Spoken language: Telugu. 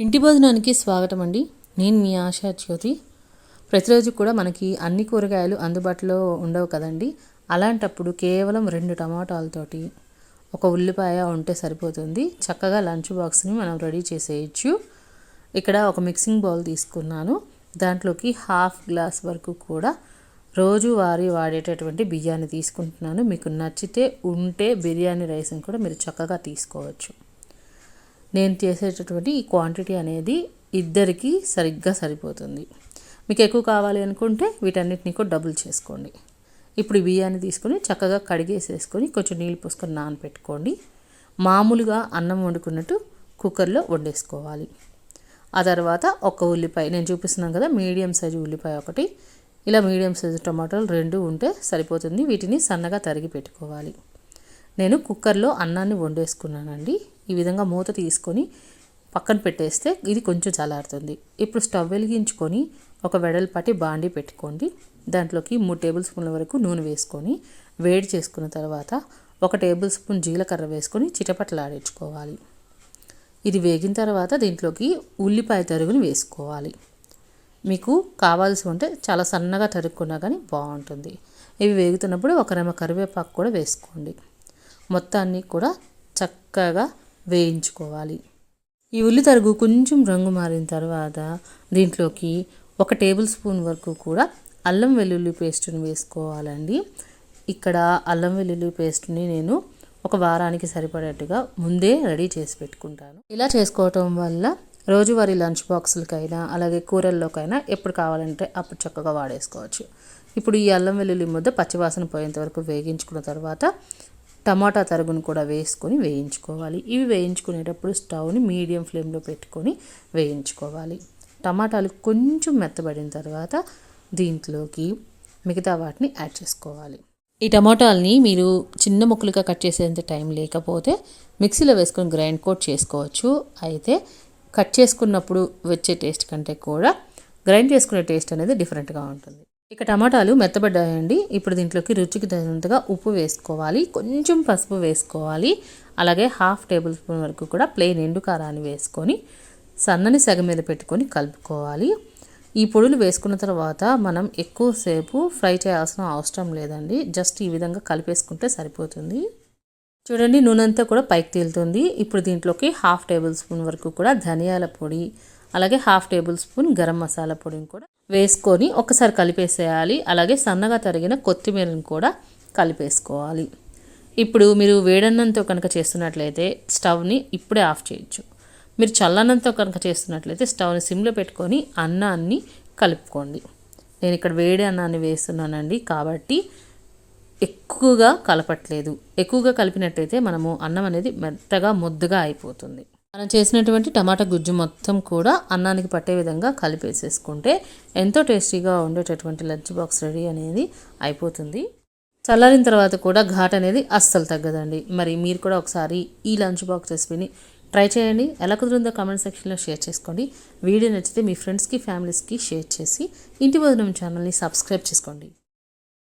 ఇంటి భోజనానికి స్వాగతం అండి. నేను మీ ఆశా జ్యోతి. ప్రతిరోజు కూడా మనకి అన్ని కూరగాయలు అందుబాటులో ఉండవు కదండి. అలాంటప్పుడు కేవలం రెండు టమాటాలతోటి ఒక ఉల్లిపాయ ఉంటే సరిపోతుంది. చక్కగా లంచ్ బాక్స్ని మనం రెడీ చేసేయచ్చు. ఇక్కడ ఒక మిక్సింగ్ బౌల్ తీసుకున్నాను. దాంట్లోకి హాఫ్ గ్లాస్ వరకు కూడా రోజువారీ వాడేటటువంటి బియ్యాన్ని తీసుకుంటున్నాను. మీకు నచ్చితే ఉంటే బిర్యానీ రైస్ని కూడా మీరు చక్కగా తీసుకోవచ్చు. నేను చేసేటటువంటి ఈ క్వాంటిటీ అనేది ఇద్దరికి సరిగ్గా సరిపోతుంది. మీకు ఎక్కువ కావాలి అనుకుంటే వీటన్నిటిని కూడా డబుల్ చేసుకోండి. ఇప్పుడు బియ్యాన్ని తీసుకొని చక్కగా కడిగేసేసుకొని కొంచెం నీళ్ళు పోసుకొని నానపెట్టుకోండి. మామూలుగా అన్నం వండుకున్నట్టు కుక్కర్లో వండేసుకోవాలి. ఆ తర్వాత ఒక ఉల్లిపాయ నేను చూపిస్తున్నాను కదా మీడియం సైజు ఉల్లిపాయ ఒకటి. ఇలా మీడియం సైజు టమాటాలు రెండు ఉంటే సరిపోతుంది. వీటిని సన్నగా తరిగి పెట్టుకోవాలి. నేను కుక్కర్లో అన్నాన్ని వండేసుకున్నానండి. ఈ విధంగా మూత తీసుకొని పక్కన పెట్టేస్తే ఇది కొంచెం చల్లారుతుంది. ఇప్పుడు స్టవ్ వెలిగించుకొని ఒక వెడల్పాటి బాండి పెట్టుకోండి. దాంట్లోకి మూడు టేబుల్ స్పూన్ల వరకు నూనె వేసుకొని వేడి చేసుకున్న తర్వాత ఒక టేబుల్ స్పూన్ జీలకర్ర వేసుకొని చిటపట్లాడించుకోవాలి. ఇది వేగిన తర్వాత దీంట్లోకి ఉల్లిపాయ తరుగుని వేసుకోవాలి. మీకు కావాల్సి ఉంటే చాలా సన్నగా తరుక్కున్నా కానీ బాగుంటుంది. ఇవి వేగుతున్నప్పుడు ఒక రెమ్మ కరివేపాకు కూడా వేసుకోండి. మొత్తాన్ని కూడా చక్కగా వేయించుకోవాలి. ఈ ఉల్లి తరుగు కొంచెం రంగు మారిన తర్వాత దీంట్లోకి ఒక టేబుల్ స్పూన్ వరకు కూడా అల్లం వెల్లుల్లి పేస్ట్ని వేసుకోవాలండి. ఇక్కడ అల్లం వెల్లుల్లి పేస్ట్ని నేను ఒక వారానికి సరిపడేట్టుగా ముందే రెడీ చేసి పెట్టుకుంటాను. ఇలా చేసుకోవటం వల్ల రోజువారీ లంచ్ బాక్సులకైనా అలాగే కూరల్లోకైనా ఎప్పుడు కావాలంటే అప్పుడు చక్కగా వాడేసుకోవచ్చు. ఇప్పుడు ఈ అల్లం వెల్లుల్లి ముద్ద పచ్చివాసన పోయేంత వరకు వేగించుకున్న తర్వాత టమాటా తరుగును కూడా వేసుకొని వేయించుకోవాలి. ఇవి వేయించుకునేటప్పుడు స్టవ్ని మీడియం ఫ్లేమ్లో పెట్టుకొని వేయించుకోవాలి. టమాటాలు కొంచెం మెత్తబడిన తర్వాత దీంట్లోకి మిగతా వాటిని యాడ్ చేసుకోవాలి. ఈ టమాటాలని మీరు చిన్న ముక్కలుగా కట్ చేసేంత టైం లేకపోతే మిక్సీలో వేసుకొని గ్రైండ్ కోట్ చేసుకోవచ్చు. అయితే కట్ చేసుకున్నప్పుడు వచ్చే టేస్ట్ కంటే కూడా గ్రైండ్ చేసుకునే టేస్ట్ అనేది డిఫరెంట్గా ఉంటుంది. ఇక టమాటాలు మెత్తబడ్డాయండి. ఇప్పుడు దీంట్లోకి రుచికి తగినంతగా ఉప్పు వేసుకోవాలి. కొంచెం పసుపు వేసుకోవాలి. అలాగే హాఫ్ టేబుల్ స్పూన్ వరకు కూడా ప్లెయిన్ ఎండు కారాన్ని వేసుకొని సన్నని సెగ మీద పెట్టుకొని కలుపుకోవాలి. ఈ పొడులు వేసుకున్న తర్వాత మనం ఎక్కువసేపు ఫ్రై చేయాల్సిన అవసరం లేదండి. జస్ట్ ఈ విధంగా కలిపేసుకుంటే సరిపోతుంది. చూడండి నూనె అంతా కూడా పైకి తేలుతుంది. ఇప్పుడు దీంట్లోకి హాఫ్ టేబుల్ స్పూన్ వరకు కూడా ధనియాల పొడి అలాగే half table spoon garam masala పొడిని కూడా వేసుకొని ఒకసారి కలిపేసేయాలి. అలాగే సన్నగా తరిగిన కొత్తిమీరని కూడా కలిపేసుకోవాలి. ఇప్పుడు మీరు వేడన్నంతో కనుక చేస్తున్నట్లయితే స్టవ్ని ఇప్పుడే ఆఫ్ చేయొచ్చు. మీరు చల్లన్నంతో కనుక చేస్తున్నట్లయితే స్టవ్ని సిమ్లో పెట్టుకొని అన్నాన్ని కలుపుకోండి. నేను ఇక్కడ వేడి అన్నాన్ని వేస్తున్నానండి కాబట్టి ఎక్కువగా కలపట్లేదు. ఎక్కువగా కలిపినట్టయితే మనము అన్నం అనేది మెత్తగా ముద్దగా అయిపోతుంది. మనం చేసినటువంటి టమాటా గుజ్జు మొత్తం కూడా అన్నానికి పట్టే విధంగా కలిపేసేసుకుంటే ఎంతో టేస్టీగా ఉండేటటువంటి లంచ్ బాక్స్ రెడీ అనేది అయిపోతుంది. చల్లారిన తర్వాత కూడా ఘాట్ అనేది అస్సలు తగ్గదండి. మరి మీరు కూడా ఒకసారి ఈ లంచ్ బాక్స్ రెసిపీని ట్రై చేయండి. ఎలా కుదిరిందో కామెంట్ సెక్షన్లో షేర్ చేసుకోండి. వీడియో నచ్చితే మీ ఫ్రెండ్స్కి ఫ్యామిలీస్కి షేర్ చేసి ఇంటి భోజనం ఛానల్ని సబ్స్క్రైబ్ చేసుకోండి.